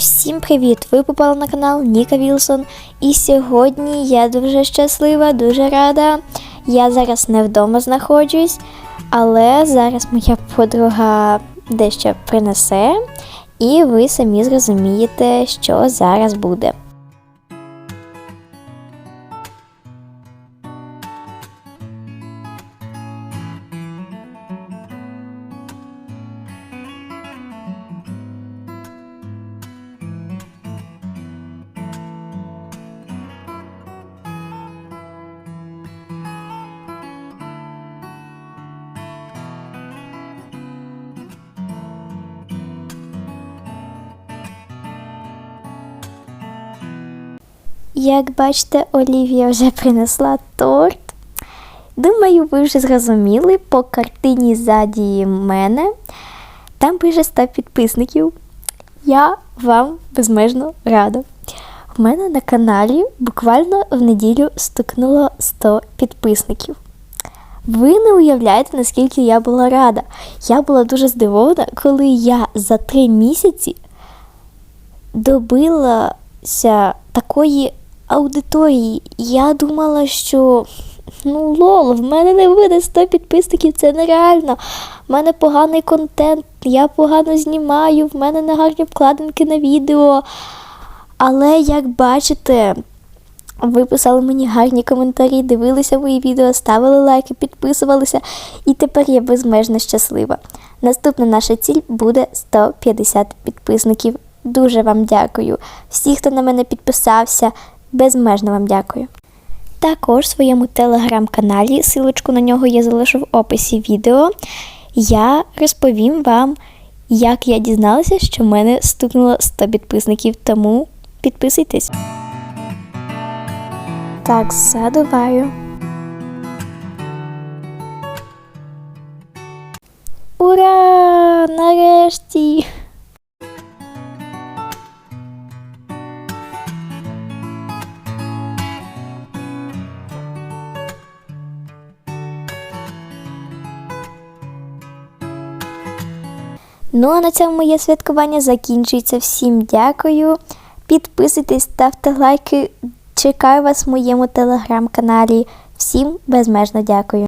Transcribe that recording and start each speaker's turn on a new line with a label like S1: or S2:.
S1: Всім привіт! Ви попали на канал Ніка Вілсон. І сьогодні я дуже щаслива, дуже рада. Я зараз не вдома знаходжусь, але зараз моя подруга дещо принесе, і ви самі зрозумієте, що зараз буде. Як бачите, Олівія вже принесла торт. Думаю, ви вже зрозуміли по картині ззаді мене. Там пише 100 підписників. Я вам безмежно рада. У мене на каналі буквально в неділю стукнуло 100 підписників. Ви не уявляєте, наскільки я була рада. Я була дуже здивована, коли я за три місяці добилася такої аудиторії. Я думала, що ну лол, в мене не буде 100 підписників, це нереально. В мене поганий контент, я погано знімаю, в мене не гарні вкладинки на відео. Але як бачите, ви писали мені гарні коментарі, дивилися мої відео, ставили лайки, підписувалися, і тепер я безмежно щаслива. Наступна наша ціль буде 150 підписників. Дуже вам дякую. Всі, хто на мене підписався, безмежно вам дякую. Також в своєму телеграм-каналі, силочку на нього я залишу в описі відео. Я розповім вам, як я дізналася, що в мене стукнуло 100 підписників, тому підписуйтесь. Так, задуваю. Ура! Нарешті! Ну а на цьому моє святкування закінчується. Всім дякую. Підписуйтесь, ставте лайки. Чекаю вас в моєму телеграм-каналі. Всім безмежно дякую.